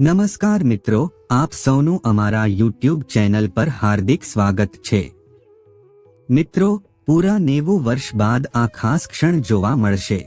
નમસ્કાર મિત્રો, આપ સૌનું અમારા યુટ્યુબ ચેનલ પર હાર્દિક સ્વાગત છે. મિત્રો, પૂરા નેવું વર્ષ બાદ આ ખાસ ક્ષણ જોવા મળશે.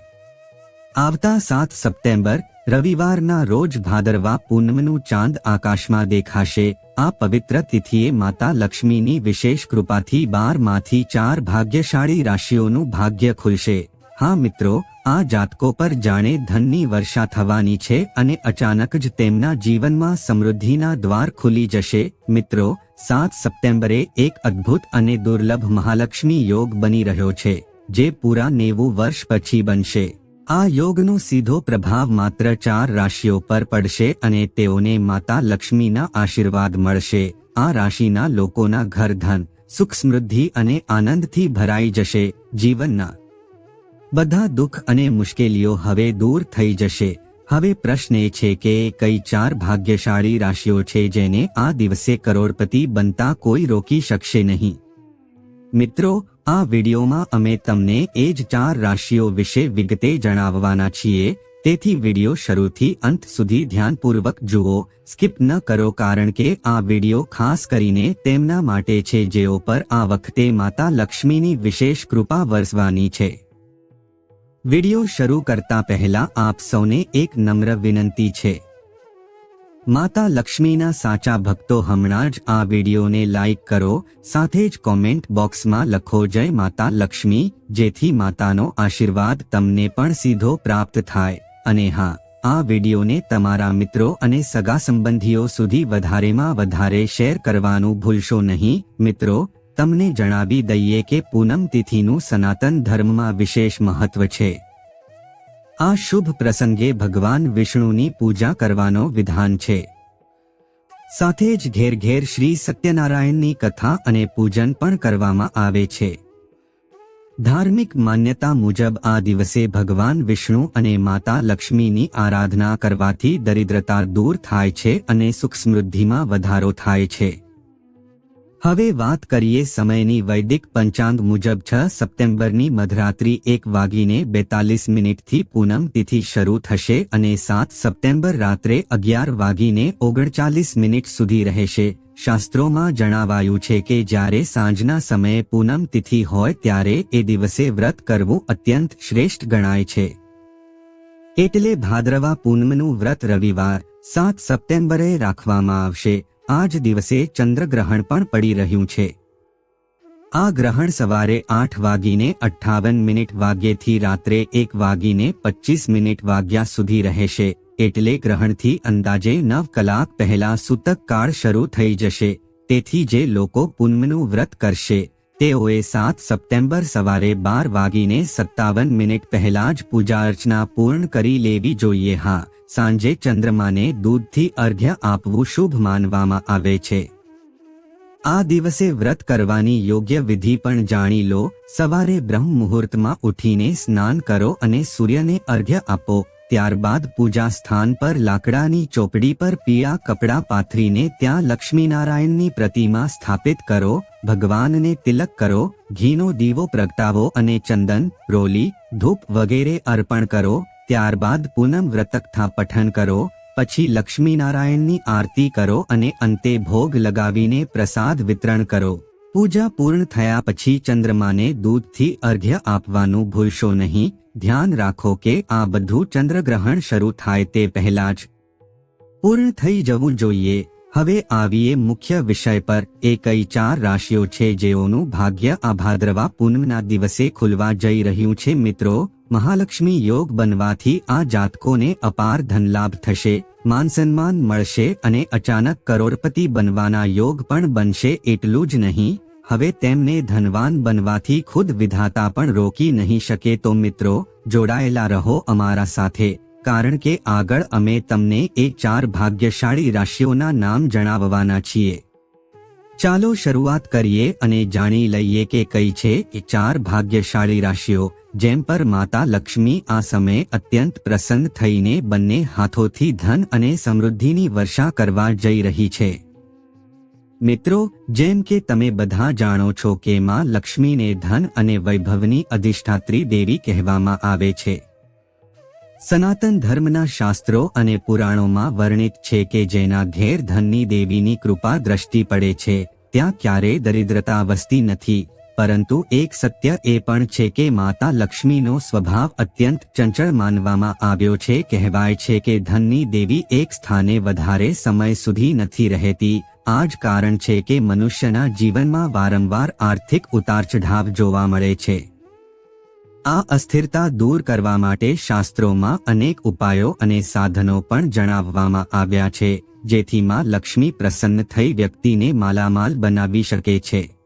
આવતા સાત સપ્ટેમ્બર, રવિવારના રોજ ભાદરવા પૂનમનું ચાંદ આકાશમાં દેખાશે. આ પવિત્ર તિથિએ માતા લક્ષ્મીની વિશેષ કૃપાથી બારમાંથી ચાર ભાગ્યશાળી રાશિઓનું ભાગ્ય ખુલશે. હા મિત્રો, આ જાતકો પર જાણે ધનની વર્ષા થવાની છે અને અચાનક જ તેમના જીવનમાં સમૃદ્ધિના દ્વાર ખુલી જશે. મિત્રો, સાત સપ્ટેમ્બરે એક અદ્ભુત અને દુર્લભ મહાલક્ષ્મી યોગ બની રહ્યો છે, જે પૂરા નેવું વર્ષ પછી બનશે. આ યોગનો સીધો પ્રભાવ માત્ર ચાર રાશિઓ પર પડશે અને તેઓને માતા લક્ષ્મીના આશીર્વાદ મળશે. આ રાશિના લોકોના ઘર ધન, સુખ સમૃદ્ધિ અને આનંદથી ભરાઈ જશે. જીવનના બધા દુઃખ અને મુશ્કેલીઓ હવે દૂર થઈ જશે. હવે પ્રશ્ન એ છે કે કઈ ચાર ભાગ્યશાળી રાશિઓ છે જેને આ દિવસે કરોડપતિ બનતા કોઈ રોકી શકશે નહીં. મિત્રો, આ વિડીયોમાં અમે તમને એ જ ચાર રાશિઓ વિશે વિગતે જણાવવાના છીએ. તેથી વીડિયો શરૂથી અંત સુધી ધ્યાનપૂર્વક જુઓ. સ્કિપ ન કરો કારણ કે આ વીડિયો ખાસ કરીને તેમના માટે છે જેઓ પર આ વખતે માતા લક્ષ્મીની વિશેષ કૃપા વરસવાની છે. વિડિયો શરૂ કરતા પહેલા આપ સૌને એક નમ્ર વિનંતી છે. માતા લક્ષ્મીના સાચા ભક્તો હમણાં જ આ વિડીયોને લાઈક કરો, સાથે જ કોમેન્ટ બોક્સમાં લખો, જય માતા લક્ષ્મી, જેથી માતાનો આશીર્વાદ તમને પણ સીધો પ્રાપ્ત થાય. અને હા, આ વિડીયોને તમારા મિત્રો અને સગા સંબંધીઓ સુધી વધારેમાં વધારે શેર કરવાનું ભૂલશો નહીં. મિત્રો તમને જણાવી દઈએ કે પૂનમ તિથિનું સનાતન ધર્મમાં વિશેષ મહત્વ છે. આ શુભ પ્રસંગે ભગવાન વિષ્ણુની પૂજા કરવાનો વિધાન છે. સાથે જ ઘેર ઘેર શ્રી સત્યનારાયણની કથા અને પૂજન પણ કરવામાં આવે છે. ધાર્મિક માન્યતા મુજબ આ દિવસે ભગવાન વિષ્ણુ અને માતા લક્ષ્મીની આરાધના કરવાથી દરિદ્રતા દૂર થાય છે અને સુખ સમૃદ્ધિમાં વધારો થાય છે. હવે વાત કરીએ સમયની વૈદિક પંચાંગ મુજબ છ સપ્ટેમ્બરની મધરાત્રી એક વાગીને બેતાલીસ મિનિટથી પૂનમ તિથિ શરૂ થશે અને સાત સપ્ટેમ્બર રાત્રે અગિયાર વાગીને ઓગણચાલીસ મિનિટ સુધી રહેશે. શાસ્ત્રોમાં જણાવાયું છે કે જ્યારે સાંજના સમયે પૂનમ તિથિ હોય ત્યારે એ દિવસે વ્રત કરવું અત્યંત શ્રેષ્ઠ ગણાય છે. એટલે ભાદ્રવા પૂનમનું વ્રત રવિવાર, સાત સપ્ટેમ્બરે રાખવામાં આવશે. આ જ દિવસે ચંદ્રગ્રહણ પણ પડી રહ્યું છે. આ ગ્રહણ સવારે આઠ વાગીને અઠ્ઠાવન મિનિટ વાગ્યેથી રાત્રે એક વાગીને પચીસ મિનિટ વાગ્યા સુધી રહેશે, એટલે ગ્રહણથી અંદાજે નવ કલાક પહેલા સૂતક કાળ શરૂ થઈ જશે, તેથી જે લોકો પૂનમનું વ્રત કરશે. તેઓએ સાત સપ્ટેમ્બર સવારે બાર વાગીને સત્તાવન મિનિટ પહેલા જ પૂજા અર્ચના પૂર્ણ કરી લેવી જોઈએ. હા, સાંજે ચંદ્રમાને દૂધથી અર્ઘ્ય આપવું શુભ માનવામાં આવે છે. આ દિવસે વ્રત કરવાની યોગ્ય વિધિ પણ જાણી લો. સવારે બ્રહ્મ મુહૂર્તમાં ઉઠીને સ્નાન કરો અને સૂર્યને અર્ઘ્ય આપો. ત્યારબાદ પૂજા સ્થાન પર લાકડાની ચોપડી પર પીળા કપડાં પાથરીને ત્યાં લક્ષ્મીનારાયણની પ્રતિમા સ્થાપિત કરો. ભગવાનને તિલક કરો, ઘીનો દીવો પ્રગટાવો અને ચંદન, રોલી, ધૂપ વગેરે અર્પણ કરો, ત્યારબાદ પૂનમ વ્રતકથા પઠન કરો, પછી લક્ષ્મીનારાયણની આરતી કરો અને અંતે ભોગ લગાવીને પ્રસાદ વિતરણ કરો. પૂજા પૂર્ણ થયા પછી ચંદ્રમાને દૂધથી અર્ઘ્ય આપવાનું ભૂલશો નહીં. ધ્યાન રાખો કે આ બધું ચંદ્રગ્રહણ શરૂ થાય તે પહેલા જ. પૂર્ણ થઈ જવું જોઈએ. હવે આવીએ મુખ્ય વિષય પર. એ કઈ ચાર રાશિઓ છે જેઓનું ભાગ્ય આ પૂનમના દિવસે ખુલવા જઈ રહ્યું છે. મિત્રો, મહાલક્ષ્મી યોગ બનવાથી આ જાતકોને અપાર ધનલાભ થશે, માન સન્માન મળશે અને અચાનક કરોડપતિ બનવાના યોગ પણ બનશે. એટલું જ નહીં, હવે તેમને ધનવાન બનવાથી ખુદ વિધાતા પણ રોકી નહીં શકે. તો મિત્રો, જોડાયેલા રહો અમારા સાથે. કારણ કે આગળ અમે તમને એ ચાર ભાગ્યશાળી રાશિઓના નામ જણાવવાના છીએ. ચાલો શરૂઆત કરીએ અને જાણી લઈએ કે કઈ છે એ ચાર ભાગ્યશાળી રાશિઓ, જેમ પર માતા લક્ષ્મી આ સમયે અત્યંત પ્રસન્ન થઈને બંને હાથોથી ધન અને સમૃદ્ધિની વર્ષા કરવા જઈ રહી છે. મિત્રો, જેમ કે તમે બધા જાણો છો કે માં લક્ષ્મીને ધન અને વૈભવની અધિષ્ઠાત્રી દેવી કહેવામાં આવે છે. સનાતન ધર્મના શાસ્ત્રો અને પુરાણોમાં વર્ણિત છે કે જેના ઘેર ધનની દેવીની કૃપા દ્રષ્ટિ પડે છે, ત્યાં ક્યારેય દરિદ્રતા વસતી નથી, પરંતુ એક સત્ય એ પણ છે કે માતા લક્ષ્મીનો સ્વભાવ અત્યંત ચંચળ માનવામાં આવ્યો છે. કહેવાય છે કે ધનની દેવી એક સ્થાને વધારે સમય સુધી નથી રહેતી, આ જ કારણ છે કે મનુષ્યના જીવનમાં વારંવાર આર્થિક ઉતાર ચઢાવ જોવા મળે છે. આ અસ્થિરતા દૂર કરવા માટે શાસ્ત્રોમાં અનેક ઉપાયો અને સાધનો પણ જણાવવામાં આવ્યા છે જેથી માં લક્ષ્મી પ્રસન્ન થઈ વ્યક્તિને માલામાલ બનાવી શકે છે.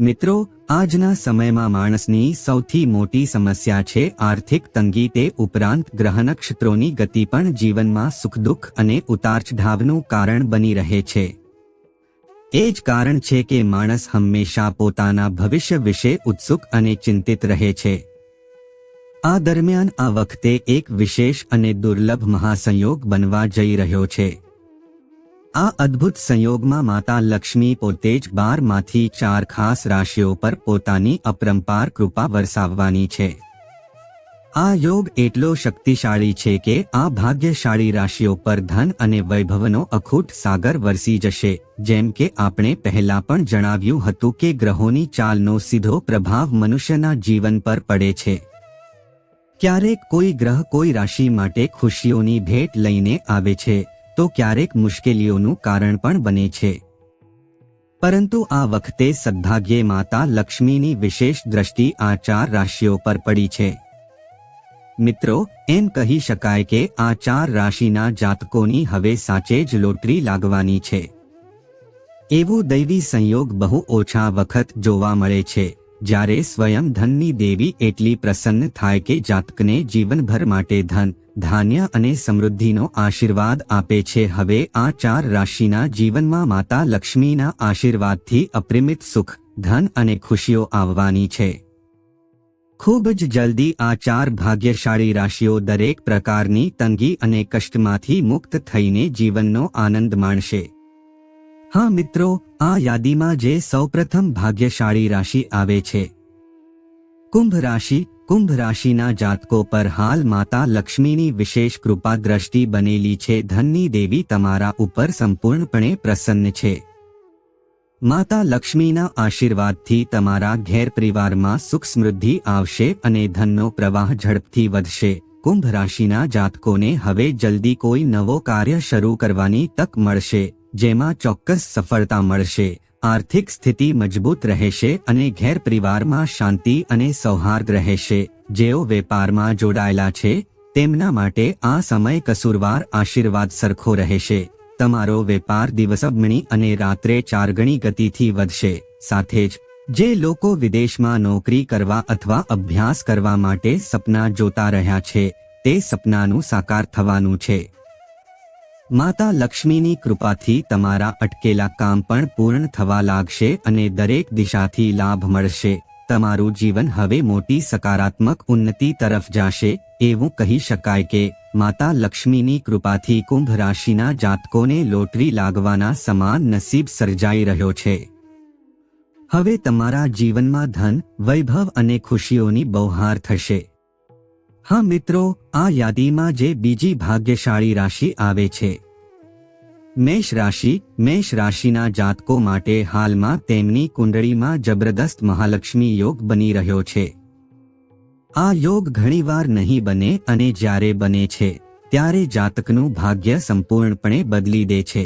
મિત્રો, આજના સમયમાં માણસની સૌથી મોટી સમસ્યા છે આર્થિક તંગી તે ઉપરાંત ગ્રહ નક્ષત્રોની ગતિ પણ જીવનમાં સુખ દુઃખ અને ઉતાર ચઢાવનું કારણ બની રહે છે. એ જ કારણ છે કે માણસ હંમેશા પોતાના ભવિષ્ય વિશે ઉત્સુક અને ચિંતિત રહે છે. આ દરમિયાન આ વખતે એક વિશેષ અને દુર્લભ મહાસંયોગ બનવા જઈ રહ્યો છે. આ અદ્ભુત સંયોગમાં માતા લક્ષ્મી પોતે જ બારમાંથી ચાર ખાસ રાશિઓ પર પોતાની અપરંપાર કૃપા વરસાવવાની છે. આ યોગ એટલો શક્તિશાળી છે કે આ ભાગ્યશાળી રાશિઓ પર ધન અને વૈભવનો અખૂટ સાગર વરસી જશે. જેમ કે આપણે પહેલા પણ જણાવ્યું હતું કે ગ્રહોની ચાલનો સીધો પ્રભાવ મનુષ્યના જીવન પર પડે છે. ક્યારેક કોઈ ગ્રહ કોઈ રાશિ માટે ખુશીઓની ભેટ લઈને આવે છે, તો ક્યારેક મુશ્કેલીઓનું કારણ પણ બને છે. પરંતુ આ વખતે સદભાગ્યે માતા લક્ષ્મીની વિશેષ દ્રષ્ટિ આ ચાર રાશિઓ પર પડી છે. મિત્રો, એમ કહી શકાય કે આ ચાર રાશિના જાતકોની હવે સાચે જ લોટરી લાગવાની છે. એવો દૈવી સંયોગ બહુ ઓછા વખત જોવા મળે છે, જ્યારે સ્વયં ધનની દેવી એટલી પ્રસન્ન થાય કે જાતકને જીવનભર માટે ધન, ધાન્ય અને સમૃદ્ધિનો આશીર્વાદ આપે છે. હવે આ ચાર રાશિના જીવનમાં માતા લક્ષ્મીના આશીર્વાદથી અપરિમિત સુખ, ધન અને ખુશીઓ આવવાની છે. ખૂબ જ જલ્દી આ ચાર ભાગ્યશાળી રાશિઓ દરેક પ્રકારની તંગી અને કષ્ટમાંથી મુક્ત થઈને જીવનનો આનંદ માણશે. હા મિત્રો, આ યાદીમાં જે સૌપ્રથમ ભાગ્યશાળી રાશિ આવે છે. કુંભ રાશિ, કુંભ રાશિના જાતકો પર હાલ માતા લક્ષ્મીની વિશેષ કૃપા દ્રષ્ટિ બનેલી છે. ધનની દેવી તમારા ઉપર સંપૂર્ણપણે પ્રસન્ન છે. માતા લક્ષ્મીના આશીર્વાદથી તમારા ઘેર પરિવારમાં સુખ સમૃદ્ધિ આવશે અને ધનનો પ્રવાહ ઝડપથી વધશે. કુંભ રાશિના જાતકોને હવે જલ્દી કોઈ નવો કાર્ય શરૂ કરવાની તક મળશે, જેમાં ચોક્કસ સફળતા મળશે. આર્થિક સ્થિતિ મજબૂત રહેશે અને ઘેર પરિવારમાં શાંતિ અને સૌહાર્દ રહેશે. જેઓ વેપારમાં જોડાયેલા છે, તેમના માટે આ સમય કસૂરવાર આશીર્વાદ સરખો રહેશે. તમારો વેપાર દિવસગણી અને રાત્રે ચારગણી ગતિથી વધશે. સાથે જ, જે લોકો વિદેશમાં નોકરી કરવા અથવા અભ્યાસ કરવા માટે સપના જોતા રહ્યા છે, તે સપનાનું સાકાર થવાનું છે. માતા લક્ષ્મીની કૃપાથી તમારા અટકેલા કામ પણ પૂર્ણ થવા લાગશે અને દરેક દિશાથી લાભ મળશે. તમારું જીવન હવે મોટી સકારાત્મક ઉન્નતિ તરફ જશે, એવું કહી શકાય કે માતા લક્ષ્મીની કૃપાથી કુંભ રાશિના જાતકોને લોટરી લાગવાના સમાન નસીબ સર્જાઈ રહ્યો છે. હવે તમારા જીવનમાં ધન, વૈભવ અને ખુશીઓની બૌહાર થશે. હા મિત્રો, આ યાદીમાં જે બીજી ભાગ્યશાળી રાશિ આવે છે. મેષ રાશિ, મેષ રાશિના જાતકો માટે હાલમાં તેમની કુંડળીમાં જબરદસ્ત મહાલક્ષ્મી યોગ બની રહ્યો છે. આ યોગ ઘણીવાર નહીં બને અને જ્યારે બને છે, ત્યારે જાતકનું ભાગ્ય સંપૂર્ણપણે બદલી દે છે.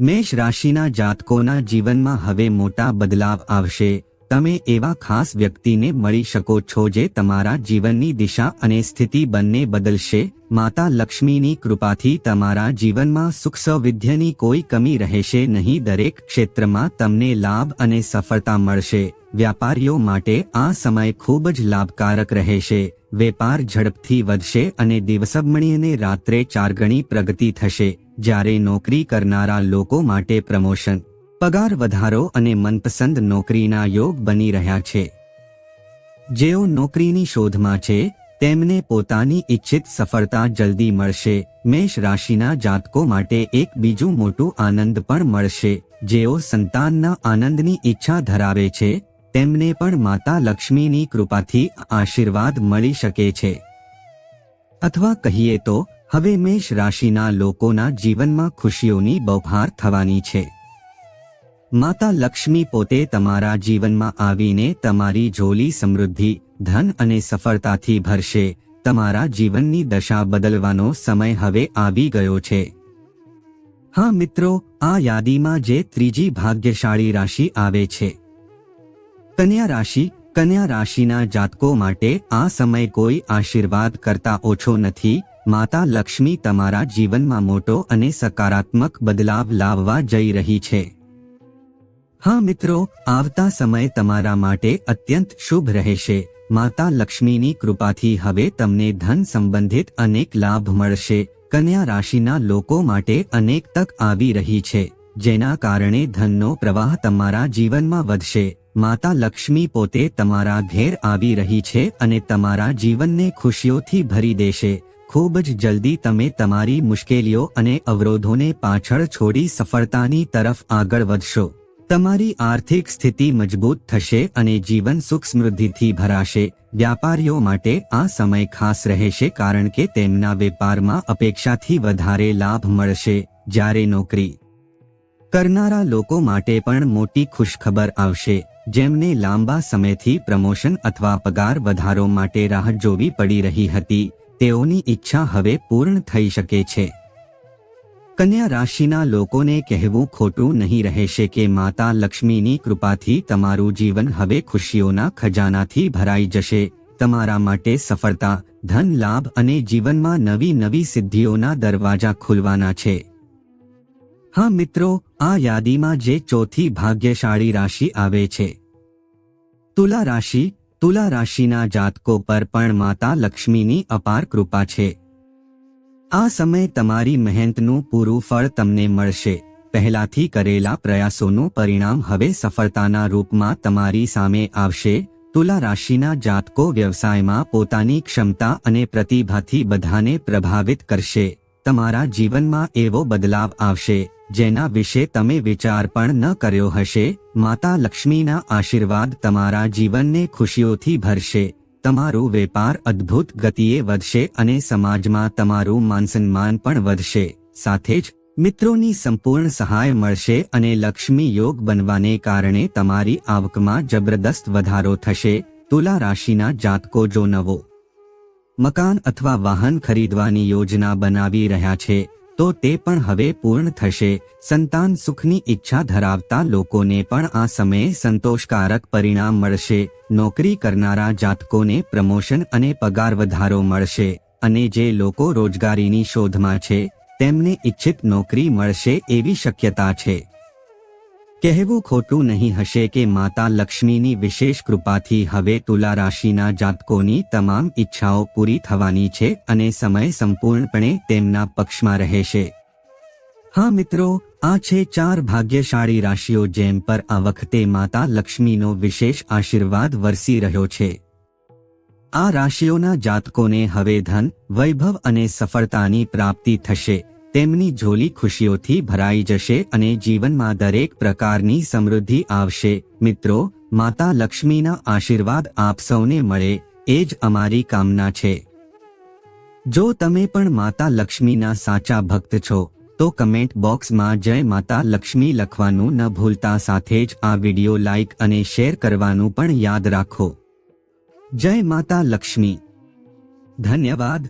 મેષ રાશિના જાતકોના જીવનમાં હવે મોટા બદલાવ આવશે. તમે એવા ખાસ વ્યક્તિને મળી શકો છો જે તમારા જીવનની દિશા અને સ્થિતિ બંને બદલશે. માતા લક્ષ્મીની કૃપાથી તમારા જીવનમાં સુખ સૌવિધ્યની કોઈ કમી રહેશે નહીં. દરેક ક્ષેત્રમાં તમને લાભ અને સફળતા મળશે. વ્યાપારીઓ માટે આ સમય ખૂબ જ લાભકારક રહેશે. વેપાર ઝડપથી વધશે અને દિવસમણીને રાત્રે ચાર ગણી પ્રગતિ થશે. જ્યારે નોકરી કરનારા લોકો માટે પ્રમોશન, પગાર વધારો અને મનપસંદ નોકરીના યોગ બની રહ્યા છે. જેઓ નોકરીની શોધમાં છે, તેમને પોતાની ઈચ્છિત સફળતા જલ્દી મળશે. મેષ રાશિના જાતકો માટે એક બીજું મોટું આનંદ પણ મળશે. જેઓ સંતાનના આનંદની ઈચ્છા ધરાવે છે તેમને પણ માતા લક્ષ્મીની કૃપાથી આશીર્વાદ મળી શકે છે. અથવા કહીએ તો, હવે મેષ રાશિના લોકોના જીવનમાં ખુશીઓની બૌફાર થવાની છે. માતા લક્ષ્મી પોતે તમારા જીવનમાં આવીને તમારી ઝોલી સમૃદ્ધિ, ધન અને સફળતાથી ભરશે. તમારા જીવનની દશા બદલવાનો સમય હવે આવી ગયો છે. હા મિત્રો, આ યાદીમાં જે ત્રીજી ભાગ્યશાળી રાશિ આવે છે. કન્યા રાશિ, કન્યા રાશિના જાતકો માટે આ સમય કોઈ આશીર્વાદ કરતા ઓછો નથી. માતા લક્ષ્મી તમારા જીવનમાં મોટો અને સકારાત્મક બદલાવ લાવવા જઈ રહી છે. હા મિત્રો, આવતા સમય તમારા માટે અત્યંત શુભ રહેશે. માતા લક્ષ્મીની કૃપાથી હવે તમને ધન સંબંધિત અનેક લાભ મળશે. કન્યા રાશિના લોકો માટે અનેક તક આવી રહી છે, જેના કારણે ધનનો પ્રવાહ તમારા જીવનમાં વધશે. માતા લક્ષ્મી પોતે તમારા ઘેર આવી રહી છે અને તમારા જીવનને ખુશીઓથી ભરી દેશે. ખૂબ જ જલ્દી તમે તમારી મુશ્કેલીઓ અને અવરોધોને પાછળ છોડી સફળતાની તરફ આગળ વધશો. તમારી આર્થિક સ્થિતિ મજબૂત થશે અને જીવન સુખ સમૃદ્ધિથી ભરાશે. વ્યાપારીઓ માટે આ સમય ખાસ રહેશે કારણ કે તેમના વેપારમાં અપેક્ષાથી વધારે લાભ મળશે. જ્યારે નોકરી કરનારા લોકો માટે પણ મોટી ખુશખબર આવશે. જેમને લાંબા સમયથી પ્રમોશન અથવા પગાર વધારો માટે રાહ જોવી પડી રહી હતી, તેઓની ઈચ્છા હવે પૂર્ણ થઈ શકે છે. કન્યા રાશિના લોકોને કહેવું ખોટું નહીં રહેશે કે માતા લક્ષ્મીની કૃપાથી તમારું જીવન હવે ખુશીઓના ખજાનાથી ભરાઈ જશે. તમારા માટે સફળતા, ધન લાભ અને જીવનમાં નવી નવી સિદ્ધિઓના દરવાજા ખુલવાના છે. હા મિત્રો, આ યાદીમાં જે ચોથી ભાગ્યશાળી રાશિ આવે છે. તુલા રાશિ, તુલા રાશિના જાતકો પર પણ માતા લક્ષ્મીની અપાર કૃપા છે. આ સમય તમારી મહેનતનું પૂરું ફળ તમને મળશે. પહેલાથી કરેલા પ્રયાસોનું પરિણામ હવે સફળતાના રૂપમાં તમારી સામે આવશે. તુલા રાશિના જાતકો વ્યવસાયમાં પોતાની ક્ષમતા અને પ્રતિભાથી બધાને પ્રભાવિત કરશે. તમારા જીવનમાં એવો બદલાવ આવશે. જેના વિશે તમે વિચાર પણ ન કર્યો હશે, માતા લક્ષ્મીના આશીર્વાદ તમારા જીવનને ખુશીઓથી ભરશે, તમારું વેપાર અદ્ભુત ગતિએ વધશે અને સમાજમાં તમારું માનસન્માન પણ વધશે, સાથે જ મિત્રોની સંપૂર્ણ સહાય મળશે અને લક્ષ્મી યોગ બનવાને કારણે તમારી આવકમાં જબરદસ્ત વધારો થશે, તુલા રાશિના જાતકો જો નવો મકાન અથવા વાહન ખરીદવાની યોજના બનાવી રહ્યા છે તો તે પણ હવે પૂર્ણ થશે. સંતાન સુખની ઈચ્છા ધરાવતા લોકોને પણ આ સમયે સંતોષકારક પરિણામ મળશે. નોકરી કરનારા જાતકોને પ્રમોશન અને પગાર વધારો મળશે અને જે લોકો રોજગારીની શોધમાં છે, તેમને ઈચ્છિત નોકરી મળશે એવી શક્યતા છે. કહેવું ખોટું નહીં હશે કે માતા લક્ષ્મીની વિશેષ કૃપાથી હવે તુલા રાશિના જાતકોની તમામ ઈચ્છાઓ પૂરી થવાની છે અને સમય સંપૂર્ણપણે તેમના પક્ષમાં રહેશે. હા મિત્રો, આ છે ચાર ભાગ્યશાળી રાશિઓ જેમ પર આ વખતે માતા લક્ષ્મીનો વિશેષ આશીર્વાદ વરસી રહ્યો છે. આ રાશિઓના જાતકોને હવે ધન, વૈભવ અને સફળતાની પ્રાપ્તિ થશે. તેમની ઝોલી ખુશીઓથી ભરાઈ જશે અને જીવનમાં દરેક પ્રકારની સમૃદ્ધિ આવશે. મિત્રો, માતા લક્ષ્મીના આશીર્વાદ આપ સૌને મળે, એ જ અમારી કામના છે. જો તમે પણ માતા લક્ષ્મીના સાચા ભક્ત છો, તો કમેન્ટ બોક્સમાં જય માતા લક્ષ્મી લખવાનું ન ભૂલતા સાથે જ આ વિડિયો લાઇક અને શેર કરવાનું પણ યાદ રાખો. જય માતા લક્ષ્મી. ધન્યવાદ.